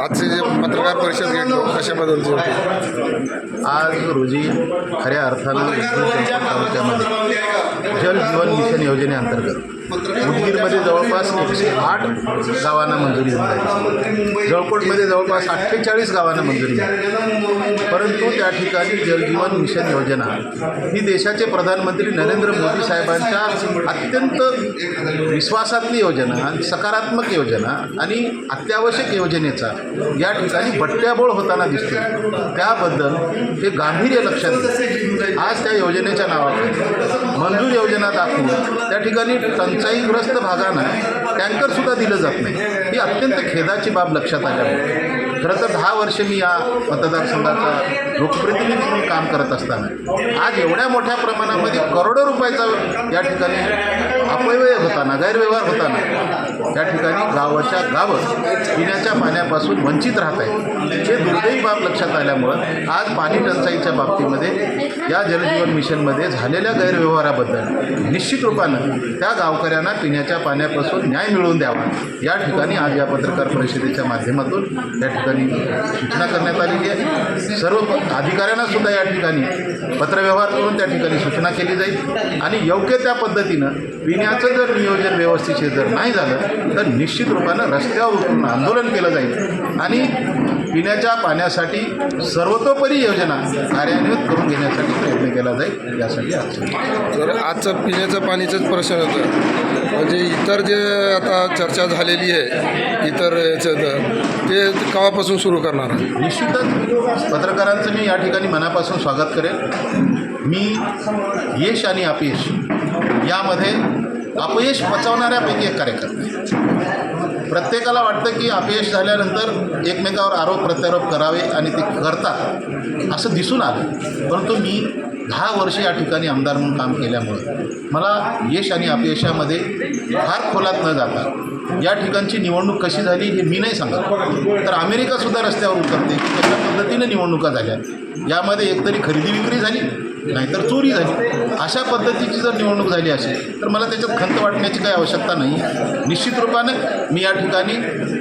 आजचे जे पत्रकार परिषद घेतलो कशाबद्दल आज रोजी खऱ्या अर्थानं तालुक्यामध्ये म्हणजे जल जीवन मिशन योजनेअंतर्गत. उदगीरमध्ये जवळपास एकशे आठ गावांना मंजुरी मिळाली जळकोटमध्ये जवळपास अठ्ठेचाळीस गावांना मंजुरी मिळाली. परंतु त्या ठिकाणी जलजीवन मिशन योजना ही देशाचे प्रधानमंत्री नरेंद्र मोदी साहेबांच्या अत्यंत विश्वासातली योजना आणि सकारात्मक योजना आणि अत्यावश्यक योजनेचा या ठिकाणी बट्ट्याबोळ होताना दिसतो त्याबद्दल हे गांभीर्य लक्षात आज त्या योजनेच्या नावाखाली मंजूर योजना दाखवून त्या ठिकाणी टंचाईग्रस्त भागांना टँकरसुद्धा दिलं जात नाही. ही अत्यंत खेदाची बाब लक्षात आल्यामुळे. खरं तर दहा वर्ष मी या मतदारसंघाचा लोकप्रतिनिधी म्हणून काम करत असताना आज एवढ्या मोठ्या प्रमाणामध्ये करोडो रुपयाचा या ठिकाणी अपव्यय होताना गैरव्यवहार होताना त्या ठिकाणी गावाच्या गावं पिण्याच्या पाण्यापासून वंचित राहत आहे हे दुर्दैवी बाब लक्षात आल्यामुळं आज पाणी टंचाईच्या बाबतीमध्ये या जलजीवन मिशनमध्ये झालेल्या गैरव्यवहाराबद्दल निश्चित रूपानं त्या गावकऱ्यांना पिण्याच्या पाण्यापासून न्याय मिळवून द्यावा. या ठिकाणी आज या पत्रकार परिषदेच्या माध्यमातून या ठिकाणी सूचना करण्यात आलेली आहे. सर्व अधिकाऱ्यांना सुद्धा या ठिकाणी पत्रव्यवहार करून त्या ठिकाणी सूचना केली जाईल. आणि योग्य त्या पद्धतीनं पिण्याचं जर नियोजन व्यवस्थित जर नाही झालं तर निश्चित रूपानं रस्त्यावर उतरून आंदोलन केलं जाईल. आणि पिण्याच्या पाण्यासाठी सर्वतोपरी योजना कार्यान्वित करून घेण्यासाठी प्रयत्न केला जाईल यासाठी आज तर आजचं पिण्याचं पाणीचंच प्रश्न होतं. म्हणजे इतर जे आता चर्चा झालेली आहे इतर याचं ते केव्हापासून सुरू करणार आहे? निश्चितच पत्रकारांचं मी या ठिकाणी मनापासून स्वागत करेन. मी यश आणि अपयश यामध्ये अपयश पचवणाऱ्यापैकी एक कार्यकर्ते. प्रत्येकाला वाटतं की अपयश झाल्यानंतर एकमेकावर आरोप प्रत्यारोप करावे आणि ते करतात असं दिसून आलं. परंतु मी दहा वर्षे या ठिकाणी आमदार म्हणून काम केल्यामुळं मला यश आणि अपयशामध्ये फार खोलात न जाता या ठिकाणची निवडणूक कशी झाली हे मी नाही सांगत. तर अमेरिकासुद्धा रस्त्यावर उतरते की कशा पद्धतीनं निवडणुका झाल्या. यामध्ये एकतरी खरेदी विक्री झाली. नाहीतर चोरी झाली. अशा पद्धतीची जर निवडणूक झाली असेल तर मला त्याच्यात खंत वाटण्याची काही आवश्यकता नाही. निश्चित रूपानं मी या ठिकाणी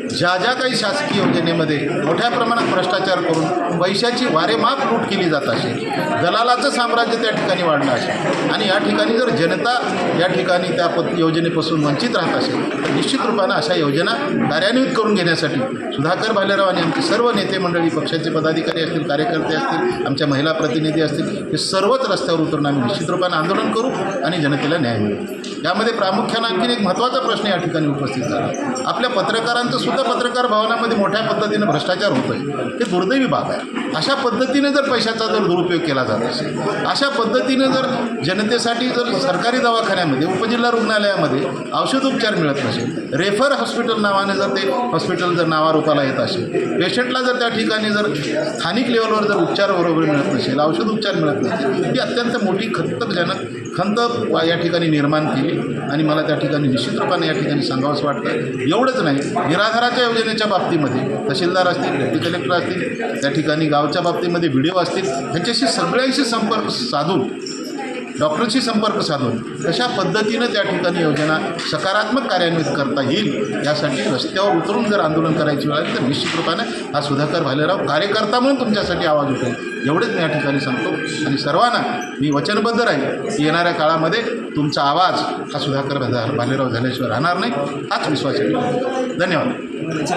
ज्या ज्या काही शासकीय योजनेमध्ये मोठ्या प्रमाणात भ्रष्टाचार करून पैशाची वारेमाप लूट केली जात असेल दलालाचं साम्राज्य त्या ठिकाणी वाढलं असेल आणि या ठिकाणी जर जनता या ठिकाणी त्या पद योजनेपासून वंचित राहत असेल तर निश्चित रूपानं अशा योजना कार्यान्वित करून घेण्यासाठी सुधाकर भालेराव आणि आमचे सर्व नेते मंडळी पक्षाचे पदाधिकारी असतील कार्यकर्ते असतील आमच्या महिला प्रतिनिधी असतील हे सर्वच रस्त्यावर उतरून आम्ही निश्चित रूपानं आंदोलन करू आणि जनतेला न्याय मिळू. यामध्ये प्रामुख्यानं आणखीन एक महत्त्वाचा प्रश्न या ठिकाणी उपस्थित झाला. आपल्या पत्रकारांचं सुद्धा पत्रकार भवनामध्ये मोठ्या पद्धतीनं भ्रष्टाचार होतो आहे हे दुर्दैवी बाब आहे. अशा पद्धतीने जर पैशाचा जर दुरुपयोग केला जात असेल अशा पद्धतीने जर जनतेसाठी जर सरकारी दवाखान्यामध्ये उपजिल्हा रुग्णालयामध्ये औषधोपचार मिळत नसेल रेफर हॉस्पिटल नावाने जर ते हॉस्पिटल जर नावारूपाला येत असेल पेशंटला जर त्या ठिकाणी जर स्थानिक लेवलवर जर उपचार बरोबर मिळत नसेल औषध उपचार मिळत नसेल ही अत्यंत मोठी खंतजनक खंत या ठिकाणी निर्माण केली आणि मला त्या ठिकाणी निश्चित रूपाने या ठिकाणी सांगावंसं वाटतं एवढंच नाही निराधाराच्या योजनेच्या बाबतीमध्ये तहसीलदार असतील डेप्टी कलेक्टर असतील त्या ठिकाणी गावच्या बाबतीमध्ये व्हिडिओ असतील ह्यांच्याशी सगळ्यांशी संपर्क साधून डॉक्टरशी संपर्क साधून कशा पद्धतीनं त्या ठिकाणी योजना सकारात्मक कार्यान्वित करता येईल यासाठी रस्त्यावर उतरून जर आंदोलन करायची वेळ आली तर निश्चित रूपाने हा सुधाकर भालेराव कार्यकर्ता म्हणून तुमच्यासाठी आवाज उठेल. एवढेच मी या ठिकाणी सांगतो. आणि सर्वांना मी वचनबद्ध राहील की येणाऱ्या काळामध्ये तुमचा आवाज हा सुधाकर भालेराव झाल्याशिवाय राहणार नाही हाच विश्वास धन्यवाद. धन्यवाद